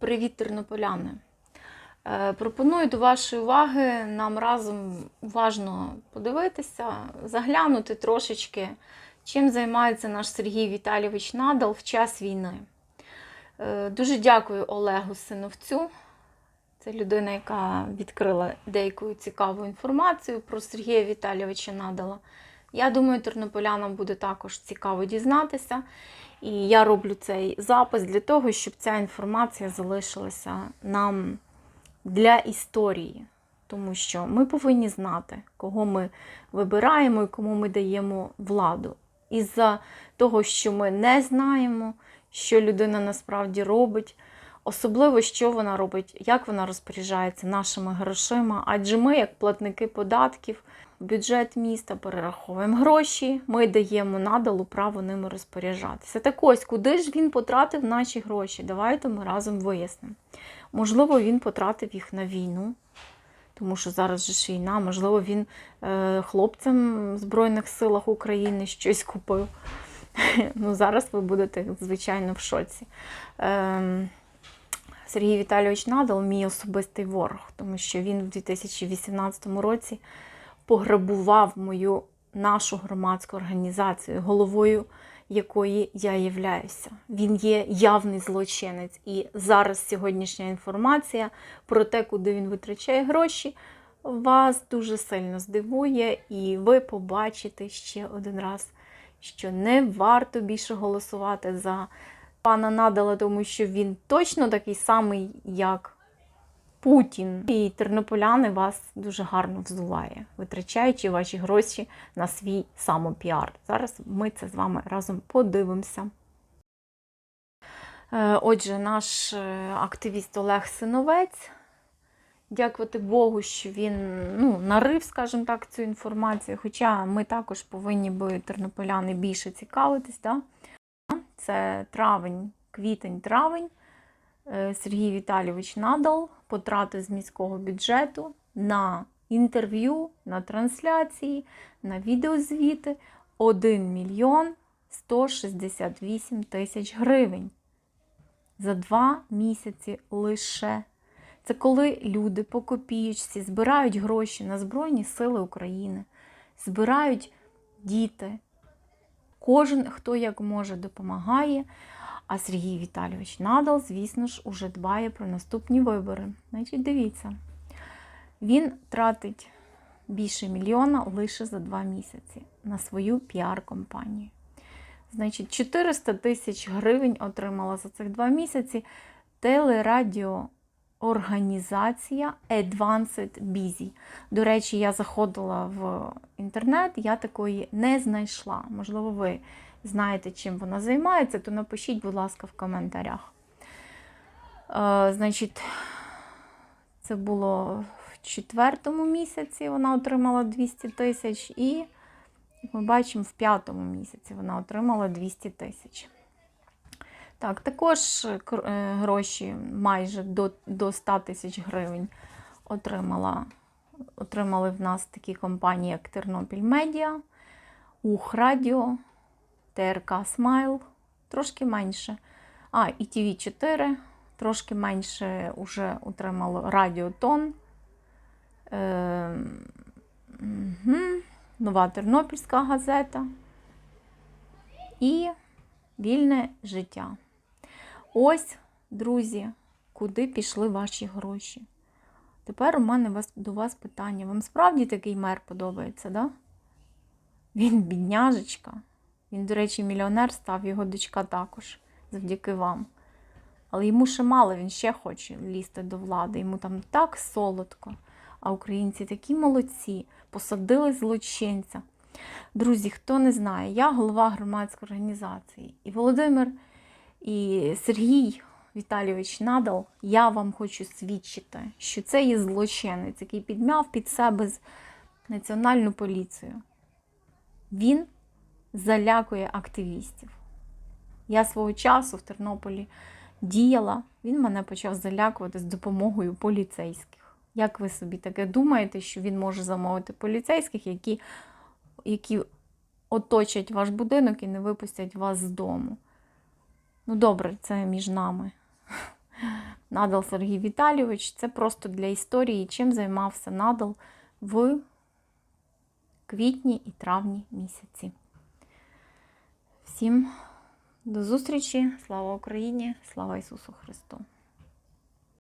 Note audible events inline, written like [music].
Привіт, тернополяни! Е, Пропоную до вашої уваги нам разом уважно подивитися, заглянути трошечки, чим займається наш Сергій Віталійович Надал в час війни. Е, Дуже дякую Олегу Синовцю. Це людина, яка відкрила деяку цікаву інформацію про Сергія Віталійовича Надала. Я думаю, тернополянам буде також цікаво дізнатися. І я роблю цей запис для того, щоб ця інформація залишилася нам для історії. Тому що ми повинні знати, кого ми вибираємо і кому ми даємо владу. Із-за того, що ми не знаємо, що людина насправді робить, особливо, що вона робить, як вона розпоряджається нашими грошима. Адже ми, як платники податків, в бюджет міста перераховуємо гроші, ми даємо надалу право ними розпоряджатися. Так ось, куди ж він потратив наші гроші? Давайте ми разом вияснимо. Можливо, він потратив їх на війну, тому що зараз же ж війна, можливо, він е, хлопцям в Збройних силах України щось купив. [laughs] Ну, зараз ви будете, звичайно, в шоці. Ем, Сергій Віталійович Надал мій особистий ворог, тому що він в 2018 році пограбував мою нашу громадську організацію, головою якої я являюся. Він є явний злочинець. І зараз сьогоднішня інформація про те, куди він витрачає гроші, вас дуже сильно здивує, і ви побачите ще один раз, що не варто більше голосувати за пана Надала, тому що він точно такий самий, як Путін. І тернополяни вас дуже гарно взуває, витрачаючи ваші гроші на свій самопіар. Зараз ми це з вами разом подивимося. Е, Отже, наш е, активіст Олег Синовець. Дякувати Богу, що він ну, нарив, скажімо так, цю інформацію. Хоча ми також повинні би тернополяни більше цікавитись. Да? Це травень, квітень, травень. Е, Сергій Віталійович Надал потратив з міського бюджету на інтерв'ю, на трансляції, на відеозвіти 1 мільйон 168 тисяч гривень за два місяці лише. Це коли люди по копієчці збирають гроші на Збройні Сили України, збирають діти. Кожен, хто як може, допомагає. А Сергій Віталійович Надал, звісно ж, уже дбає про наступні вибори. Значить, дивіться, він тратить більше мільйона лише за два місяці на свою піар-компанію. Значить, 400 тисяч гривень отримала за цих два місяці телерадіоорганізація Advanced Busy. До речі, я заходила в інтернет, я такої не знайшла. Можливо, ви знаєте, чим вона займається, то напишіть, будь ласка, в коментарях. Е, значить, це було в четвертому місяці, вона отримала 200 тисяч, і, як ми бачимо, в п'ятому місяці вона отримала 200 тисяч. Так, також е, гроші майже до, до 100 тисяч гривень отримала, отримали в нас такі компанії, як Тернопіль Медіа, Ухрадіо, ТРК Смайл, трошки менше. А, і tv 4 трошки менше вже отримало Радіотон. Е, угу. Нова Тернопільська газета і Вільне життя. Ось, друзі, куди пішли ваші гроші. Тепер у мене до вас питання. Вам справді такий мер подобається, да? Він бідняжечка. Він, до речі, мільйонер став, його дочка також, завдяки вам. Але йому ще мало, він ще хоче лізти до влади. Йому там так солодко. А українці такі молодці, посадили злочинця. Друзі, хто не знає, я голова громадської організації. І Володимир і Сергій Віталійович Надал, я вам хочу свідчити, що це є злочинець, який підмяв під себе національну поліцію. Він залякує активістів. Я свого часу в Тернополі діяла, він мене почав залякувати з допомогою поліцейських. Як ви собі таке думаєте, що він може замовити поліцейських, які, які оточать ваш будинок і не випустять вас з дому? Ну, добре, це між нами. [laughs] Надал Сергій Віталійович. Це просто для історії, чим займався Надал в квітні і травні місяці. Всім до зустрічі! Слава Україні! Слава Ісусу Христу!